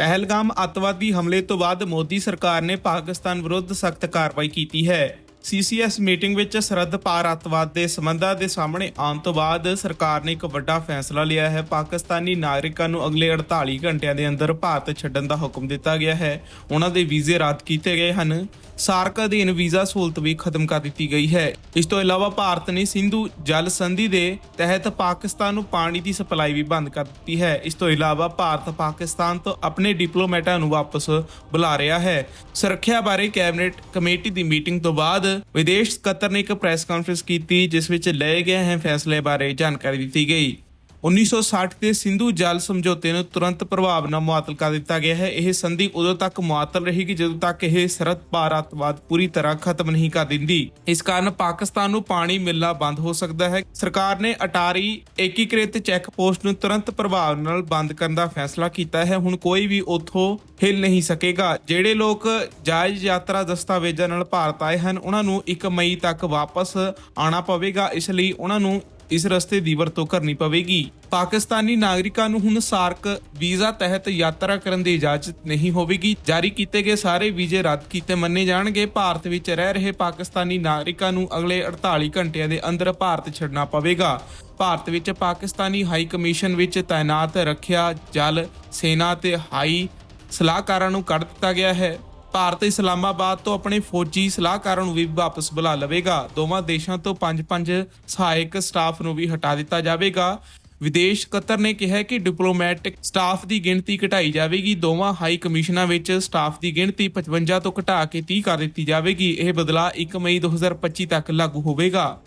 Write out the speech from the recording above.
ਪਹਿਲਗਾਮ ਅੱਤਵਾਦੀ ਹਮਲੇ ਤੋਂ ਬਾਅਦ ਮੋਦੀ ਸਰਕਾਰ ਨੇ ਪਾਕਿਸਤਾਨ ਵਿਰੁੱਧ ਸਖਤ ਕਾਰਵਾਈ ਕੀਤੀ ਹੈ। ਸੀਸੀਐਸ ਮੀਟਿੰਗ ਵਿੱਚ ਸਰਹੱਦ ਪਾਰ ਅੱਤਵਾਦ ਦੇ ਸੰਬੰਧਾਂ ਦੇ ਸਾਹਮਣੇ ਆਉਣ ਤੋਂ ਬਾਅਦ ਸਰਕਾਰ ਨੇ ਇੱਕ ਵੱਡਾ ਫੈਸਲਾ ਲਿਆ ਹੈ। ਪਾਕਿਸਤਾਨੀ ਨਾਗਰਿਕਾਂ ਨੂੰ ਅਗਲੇ 48 ਘੰਟਿਆਂ ਦੇ ਅੰਦਰ ਭਾਰਤ ਛੱਡਣ ਦਾ ਹੁਕਮ ਦਿੱਤਾ ਗਿਆ ਹੈ। ਉਹਨਾਂ ਦੇ ਵੀਜ਼ੇ ਰੱਦ ਕੀਤੇ ਗਏ ਹਨ। ਸਾਰਕ ਅਧੀਨ ਵੀਜ਼ਾ ਸਹੂਲਤ ਵੀ ਖਤਮ ਕਰ ਦਿੱਤੀ ਗਈ ਹੈ। ਇਸ ਤੋਂ ਇਲਾਵਾ ਭਾਰਤ ਨੇ ਸਿੰਧੂ ਜਲ ਸੰਧੀ ਦੇ ਤਹਿਤ ਪਾਕਿਸਤਾਨ ਨੂੰ ਪਾਣੀ ਦੀ ਸਪਲਾਈ ਵੀ ਬੰਦ ਕਰ ਦਿੱਤੀ ਹੈ। ਇਸ ਤੋਂ ਇਲਾਵਾ ਭਾਰਤ ਪਾਕਿਸਤਾਨ ਤੋਂ ਆਪਣੇ ਡਿਪਲੋਮੈਟਾਂ ਨੂੰ ਵਾਪਸ ਬੁਲਾ ਰਿਹਾ ਹੈ। ਸੁਰੱਖਿਆ ਬਾਰੇ ਕੈਬਨਿਟ ਕਮੇਟੀ ਦੀ ਮੀਟਿੰਗ ਤੋਂ ਬਾਅਦ ਵਿਦੇਸ਼ ਸਕੱਤਰ ਨੇ ਇੱਕ ਪ੍ਰੈਸ ਕਾਨਫਰੰਸ ਕੀਤੀ, ਜਿਸ ਵਿੱਚ ਲਏ ਗਏ ਅਹਿਮ ਫੈਸਲੇ ਬਾਰੇ ਜਾਣਕਾਰੀ ਦਿੱਤੀ ਗਈ। 1960 ਦੇ ਸਿੰਧੂ ਜਲ ਸਮਝੌਤੇ ਨੂੰ ਤੁਰੰਤ ਪ੍ਰਭਾਵ ਨਾਲ ਮੁਅੱਤਲ ਕਰ ਦਿੱਤਾ ਗਿਆ ਹੈ। ਇਹ ਸੰਧੀ ਉਦੋਂ ਤੱਕ ਮੁਅੱਤਲ ਰਹੇਗੀ ਜਦੋਂ ਤੱਕ ਇਹ ਸਰਹੱਦ ਪਾਰ ਅੱਤਵਾਦ ਪੂਰੀ ਤਰ੍ਹਾਂ ਖਤਮ ਨਹੀਂ ਕਰ ਦਿੰਦੀ। ਇਸ ਕਾਰਨ ਪਾਕਿਸਤਾਨ ਨੂੰ ਪਾਣੀ ਮਿਲਣਾ ਬੰਦ ਹੋ ਸਕਦਾ ਹੈ। ਸਰਕਾਰ ਨੇ ਅਟਾਰੀ ਏਕੀਕ੍ਰਿਤ ਚੈੱਕ ਪੋਸਟ ਨੂੰ ਤੁਰੰਤ ਪ੍ਰਭਾਵ ਨਾਲ ਬੰਦ ਕਰਨ ਦਾ ਫੈਸਲਾ ਕੀਤਾ ਹੈ। ਹੁਣ ਕੋਈ ਵੀ ਉੱਥੋਂ ਹਿੱਲ ਨਹੀਂ ਸਕੇਗਾ। ਜਿਹੜੇ ਲੋਕ ਜਾਇਜ਼ ਯਾਤਰਾ ਦਸਤਾਵੇਜ਼ਾਂ ਨਾਲ ਭਾਰਤ ਆਏ ਹਨ, ਉਹਨਾਂ ਨੂੰ 1 ਮਈ ਤੱਕ ਵਾਪਸ ਆਉਣਾ ਪਵੇਗਾ। ਇਸ ਲਈ ਉਹਨਾਂ ਨੂੰ ਇਸ ਰਸਤੇ ਦੀ ਵਰਤੋਂ ਕਰਨੀ ਪਵੇਗੀ। ਪਾਕਿਸਤਾਨੀ ਨਾਗਰਿਕਾਂ ਨੂੰ ਹੁਣ ਸਾਰਕ ਵੀਜ਼ਾ ਤਹਿਤ ਯਾਤਰਾ ਕਰਨ ਦੀ ਇਜਾਜ਼ਤ ਨਹੀਂ ਹੋਵੇਗੀ। ਜਾਰੀ ਕੀਤੇ ਗਏ ਸਾਰੇ ਵੀਜ਼ੇ ਰੱਦ ਕੀਤੇ ਮੰਨੇ ਜਾਣਗੇ। ਭਾਰਤ ਵਿੱਚ ਰਹਿ ਰਹੇ ਪਾਕਿਸਤਾਨੀ ਨਾਗਰਿਕਾਂ ਨੂੰ ਅਗਲੇ 48 ਘੰਟਿਆਂ ਦੇ ਅੰਦਰ ਭਾਰਤ ਛੱਡਣਾ ਪਵੇਗਾ। ਭਾਰਤ ਵਿੱਚ ਪਾਕਿਸਤਾਨੀ ਹਾਈ ਕਮਿਸ਼ਨ ਵਿੱਚ ਤਾਇਨਾਤ ਰੱਖਿਆ ਜਲ, ਸੈਨਾ ਤੇ ਹਾਈ ਸਲਾਹਕਾਰਾਂ ਨੂੰ ਕੱਢ ਦਿੱਤਾ ਗਿਆ ਹੈ। ਭਾਰਤ ਇਸਲਾਮਾਬਾਦ ਤੋਂ ਆਪਣੇ ਫੌਜੀ ਸਲਾਹਕਾਰਾਂ ਨੂੰ ਵੀ ਵਾਪਸ ਬੁਲਾ ਲਵੇਗਾ। ਦੋਵਾਂ ਦੇਸ਼ਾਂ ਤੋਂ ਪੰਜ-ਪੰਜ ਸਹਾਇਕ ਸਟਾਫ ਨੂੰ ਵੀ ਹਟਾ ਦਿੱਤਾ ਜਾਵੇਗਾ। ਵਿਦੇਸ਼ ਸਕੱਤਰ ਨੇ ਕਿਹਾ ਕਿ ਡਿਪਲੋਮੈਟਿਕ ਸਟਾਫ ਦੀ ਗਿਣਤੀ ਘਟਾਈ ਜਾਵੇਗੀ। ਦੋਵਾਂ ਹਾਈ ਕਮਿਸ਼ਨਾਂ ਵਿੱਚ ਸਟਾਫ ਦੀ ਗਿਣਤੀ 55 ਤੋਂ ਘਟਾ ਕੇ 30 ਕਰ ਦਿੱਤੀ ਜਾਵੇਗੀ। ਇਹ ਬਦਲਾਅ 1 ਮਈ 2025 ਤੱਕ ਲਾਗੂ ਹੋਵੇਗਾ।